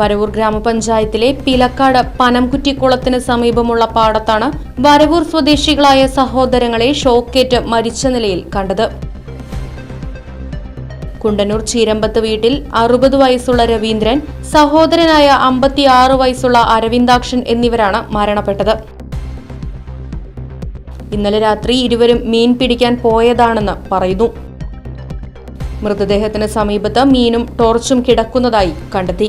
വരവൂർ ഗ്രാമപഞ്ചായത്തിലെ പിലക്കാട് പനംകുറ്റിക്കുളത്തിന് സമീപമുള്ള പാടത്താണ് വരവൂർ സ്വദേശികളായ സഹോദരങ്ങളെ ഷോക്കേറ്റ് മരിച്ച നിലയിൽ കണ്ടത്. കുണ്ടന്നൂർ ചീരമ്പത്ത് വീട്ടിൽ അറുപത് വയസ്സുള്ള രവീന്ദ്രൻ സഹോദരനായ അമ്പത്തിയാറ് വയസ്സുള്ള അരവിന്ദാക്ഷൻ എന്നിവരാണ് മരണപ്പെട്ടത്. ഇന്നലെ രാത്രി ഇരുവരും മീൻ പിടിക്കാൻ പോയതാണെന്ന് പറയുന്നു. മൃതദേഹത്തിന് സമീപത്ത് മീനും ടോർച്ചും കിടക്കുന്നതായി കണ്ടെത്തി.